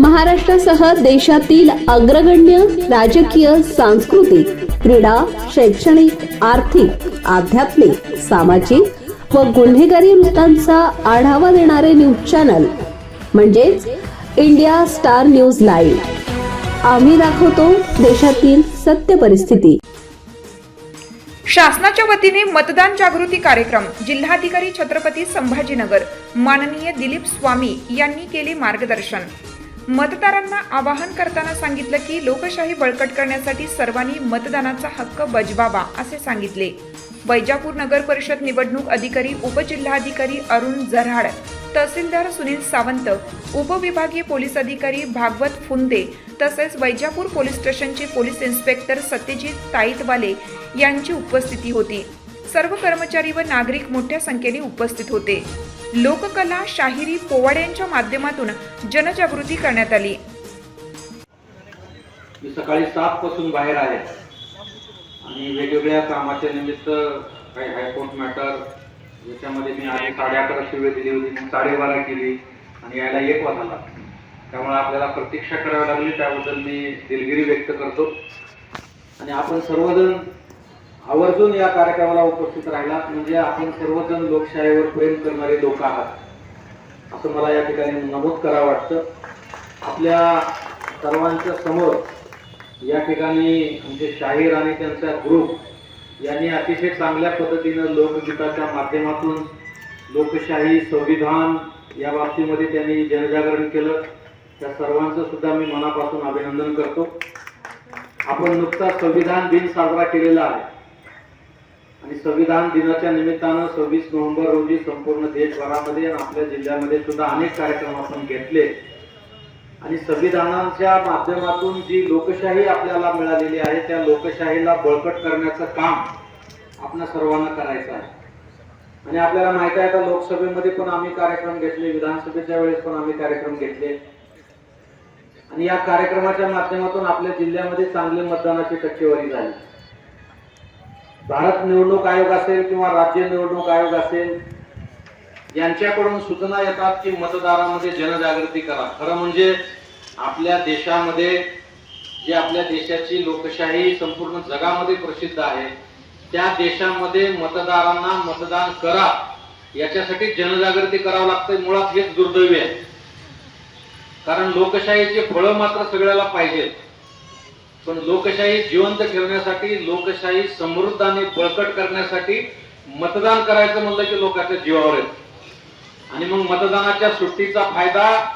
महाराष्ट्रासह देशातील अग्रगण्य राजकीय सांस्कृतिक क्रीडा शैक्षणिक आर्थिक आध्यात्मिक सामाजिक व गुन्हेगारी वृत्तांचा आढावा देणारे न्यूज चॅनल म्हणजेच इंडिया स्टार न्यूज लाईव्ह. आम्ही दाखवतो देशातील सत्य परिस्थिती. शासनाच्या वतीने मतदान जागृती कार्यक्रम जिल्हाधिकारी छत्रपती संभाजीनगर माननीय दिलीप स्वामी यांनी केले मार्गदर्शन. मतदारांना आवाहन करताना सांगितलं की लोकशाही बळकट करण्यासाठी सर्वांनी मतदानाचा हक्क बजवावा असे सांगितले. वैजापूर नगर परिषद निवडणूक अधिकारी उपजिल्हाधिकारी अरुण झराड तहसीलदार सुनील सावंत उपविभागीय पोलीस अधिकारी भागवत फुंदे तसेच वैजापूर पोलीस स्टेशनचे पोलीस इन्स्पेक्टर सत्यजित ताईतवाले यांची उपस्थिती होती. सर्व कर्मचारी व नागरिक मोठ्या संख्येने उपस्थित होते. लोककला शाहिरी पोवाड्यांच्या माध्यमातून जनजागृती करण्यात आली. मी सकाळी सात पासून बाहेर आहे. आणि वेगवेगळ्या कामाच्या निमित्त काही हायकोर्ट मॅटर ज्याच्यामध्ये मी आधी साडे अकरा शिवे दिली होती मग साडेबारा केली आणि यायला एक वाजला. त्यामुळे आपल्याला प्रतीक्षा करावी लागली त्याबद्दल मी दिलगिरी व्यक्त करतो. आणि आपण सर्वजण आवर्जून या कार्यक्रमाला उपस्थित राहिलात. म्हणजे आपण सर्वजण लोकशाहीवर प्रेम करणारे लोक आहात. असं मला या ठिकाणी नमूद करावं वाटतं. आपल्या सर्वांच्या समोर या ठिकाणी आमचे शाहीर आणि त्यांचा ग्रुप यांनी अतिशय चांगल्या पद्धतीनं लोकगीताच्या माध्यमातून लोकशाही संविधान या बाबतीमध्ये त्यांनी जनजागरण केलं. त्या सर्वांचं सुद्धा मी मनापासून अभिनंदन करतो. आपण नुकताच संविधान दिन साजरा केलेला आहे. आणि संविधान दिनाच्या निमित्तानं सव्वीस नोव्हेंबर रोजी संपूर्ण देशभरामध्ये आणि आपल्या जिल्ह्यामध्ये सुद्धा अनेक कार्यक्रम आपण घेतले. आणि संविधानाच्या माध्यमातून जी लोकशाही आपल्याला मिळालेली आहे त्या लोकशाहीला बळकट करण्याचं काम आपल्या सर्वांना करायचं आहे. आणि आपल्याला माहीत आहे का लोकसभेमध्ये पण आम्ही कार्यक्रम घेतले विधानसभेच्या वेळेस पण आम्ही कार्यक्रम घेतले. आणि या कार्यक्रमाच्या माध्यमातून आपल्या जिल्ह्यामध्ये चांगली मतदानाची टक्केवारी झाली. भारत निवडणूक आयोग असेल किंवा राज्य निवडणूक आयोग असेल यांच्याकडून सूचना येतात की मतदारामध्ये जनजागृती करा. खरं म्हणजे आपल्या देशामध्ये जे आपल्या देशाची लोकशाही संपूर्ण जगामध्ये प्रसिद्ध आहे त्या देशामध्ये मतदारांना मतदान करा. याच्यासाठी जनजागृती करावं लागते मुळात हेच दुर्दैवी आहे. कारण लोकशाहीचे फळं मात्र सगळ्याला पाहिजेत. पण लोकशाही जिवंत ठेवण्यासाठी लोकशाही समृद्ध आणि बळकट करण्यासाठी मतदान करायचं म्हणलं की लोकांच्या जीवावर येत आणि मग मतदानाच्या सुट्टीचा फायदा